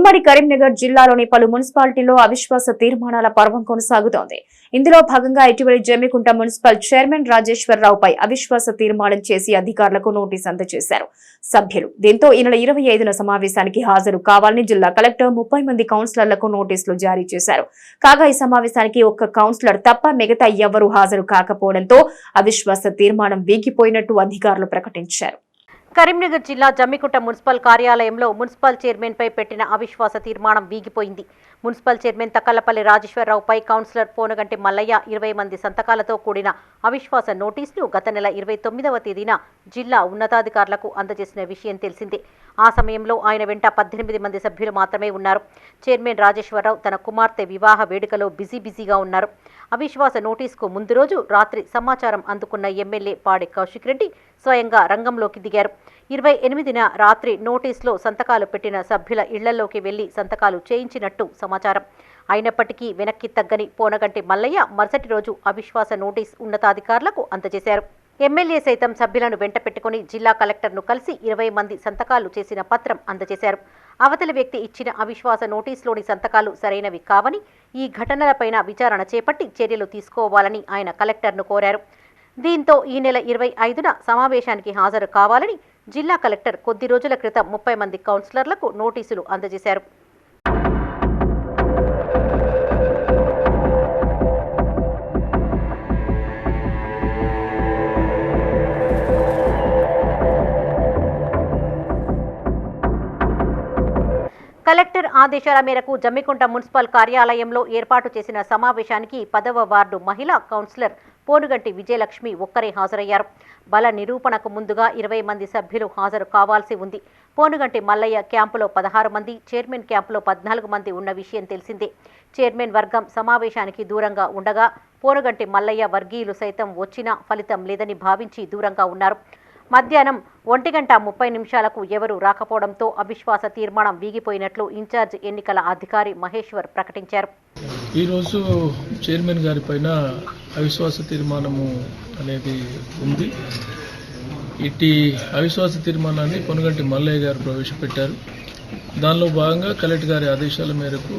ఉమ్మడి కరీంనగర్ జిల్లాలోని పలు మున్సిపాలిటీల్లో అవిశ్వాస తీర్మానాల పర్వం కొనసాగుతోంది. ఇందులో భాగంగా ఇటీవలి జమ్మికుంట మున్సిపల్ చైర్మన్ రాజేశ్వరరావుపై అవిశ్వాస తీర్మానం చేసి అధికారులకు నోటీస్ అందజేశారు. సభ్యులు దీంతో ఈ నెల ఇరవై ఐదున సమావేశానికి హాజరు కావాలని జిల్లా కలెక్టర్ ముప్పై మంది కౌన్సిలర్లకు నోటీసులు జారీ చేశారు. కాగా ఈ సమావేశానికి ఒక్క కౌన్సిలర్ తప్ప మిగతా ఎవ్వరూ హాజరు కాకపోవడంతో అవిశ్వాస తీర్మానం వీగిపోయినట్టు అధికారులు ప్రకటించారు. కరీంనగర్ జిల్లా జమ్మికుంట మున్సిపల్ కార్యాలయంలో మున్సిపల్ చైర్మన్పై పెట్టిన అవిశ్వాస తీర్మానం వీగిపోయింది. మున్సిపల్ చైర్మన్ తక్కలపల్లి రాజేశ్వరరావుపై కౌన్సిలర్ పోనగంటి మల్లయ్య ఇరవై మంది సంతకాలతో కూడిన అవిశ్వాస నోటీసును గత నెల ఇరవై తొమ్మిదవ తేదీన జిల్లా ఉన్నతాధికారులకు అందజేసిన విషయం తెలిసిందే. ఆ సమయంలో ఆయన వెంట పద్దెనిమిది మంది సభ్యులు మాత్రమే ఉన్నారు. చైర్మన్ రాజేశ్వరరావు తన కుమార్తె వివాహ వేడుకలో బిజీ బిజీగా ఉన్నారు. అవిశ్వాస నోటీసుకు ముందు రోజు రాత్రి సమాచారం అందుకున్న ఎమ్మెల్యే పాడి కౌశిక్ రెడ్డి స్వయంగా రంగంలోకి దిగారు. ఇరవై ఎనిమిదిన రాత్రి నోటీసులో సంతకాలు పెట్టిన సభ్యుల ఇళ్ళలోకి వెళ్ళి సంతకాలు చేయించినట్టు సమాచారం. అయినప్పటికీ వెనక్కి తగ్గని పోనగంటి మల్లయ్య మరుసటి రోజు అవిశ్వాస నోటీస్ ఉన్నతాధికారులకు అందజేశారు. ఎమ్మెల్యే సైతం సభ్యులను వెంట పెట్టుకుని జిల్లా కలెక్టర్ను కలిసి ఇరవై మంది సంతకాలు చేసిన పత్రం అందజేశారు. అవతలి వ్యక్తి ఇచ్చిన అవిశ్వాస నోటీసులోని సంతకాలు సరైనవి కావని ఈ ఘటనలపైన విచారణ చేపట్టి చర్యలు తీసుకోవాలని ఆయన కలెక్టర్ను కోరారు. దీంతో ఈ నెల ఇరవై ఐదున సమావేశానికి హాజరు కావాలని జిల్లా కలెక్టర్ కొద్ది రోజుల క్రితం ముప్పై మంది కౌన్సిలర్లకు నోటీసులు అందజేశారు. కలెక్టర్ ఆదేశాల మేరకు జమ్మికుంట మున్సిపల్ కార్యాలయంలో ఏర్పాటు చేసిన సమావేశానికి పదవ వార్డు మహిళా కౌన్సిలర్ పోనుగంటి విజయలక్ష్మి ఒక్కరే హాజరయ్యారు. బల నిరూపణకు ముందుగా ఇరవై మంది సభ్యులు హాజరు కావాల్సి ఉంది. పోనుగంటి మల్లయ్య క్యాంపులో పదహారు మంది చైర్మన్ క్యాంపులో పద్నాలుగు మంది ఉన్న విషయం తెలిసిందే. చైర్మన్ వర్గం సమావేశానికి దూరంగా ఉండగా పోనుగంటి మల్లయ్య వర్గీయులు సైతం వచ్చినా ఫలితం లేదని భావించి దూరంగా ఉన్నారు. మధ్యాహ్నం ఒంటి గంట ముప్పై నిమిషాలకు ఎవరూ రాకపోవడంతో అవిశ్వాస తీర్మానం వీగిపోయినట్లు ఇన్ఛార్జ్ ఎన్నికల అధికారి మహేశ్వర్ ప్రకటించారు. ఈరోజు చైర్మన్ గారి పైన అవిశ్వాస తీర్మానము అనేది ఉంది. ఇట్టి అవిశ్వాస తీర్మానాన్ని కొనగంటి మల్లయ్య గారు ప్రవేశపెట్టారు. దానిలో భాగంగా కలెక్టర్ గారి ఆదేశాల మేరకు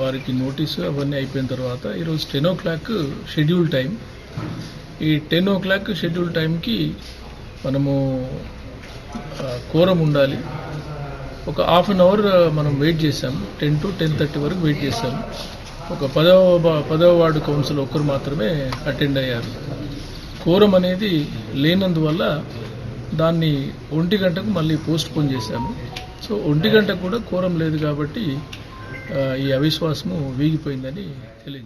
వారికి నోటీసు అవన్నీ అయిపోయిన తర్వాత ఈరోజు ten o'clock schedule time. ఈ టెన్ ఓ క్లాక్ షెడ్యూల్ టైంకి మనము కోరం ఉండాలి. ఒక హాఫ్ అన్ అవర్ మనం వెయిట్ చేసాం టెన్ టు టెన్ థర్టీ వరకు వెయిట్ చేసాం ఒక పదవ పదవ వార్డు కౌన్సిల్ ఒక్కరు మాత్రమే అటెండ్ అయ్యారు. కోరం అనేది లేనందువల్ల దాన్ని ఒంటి గంటకు మళ్ళీ పోస్ట్ పోన్ చేశాము. సో ఒంటి గంటకు కూడా కోరం లేదు కాబట్టి ఈ అవిశ్వాసము వీగిపోయిందని తెలియజేస్తాను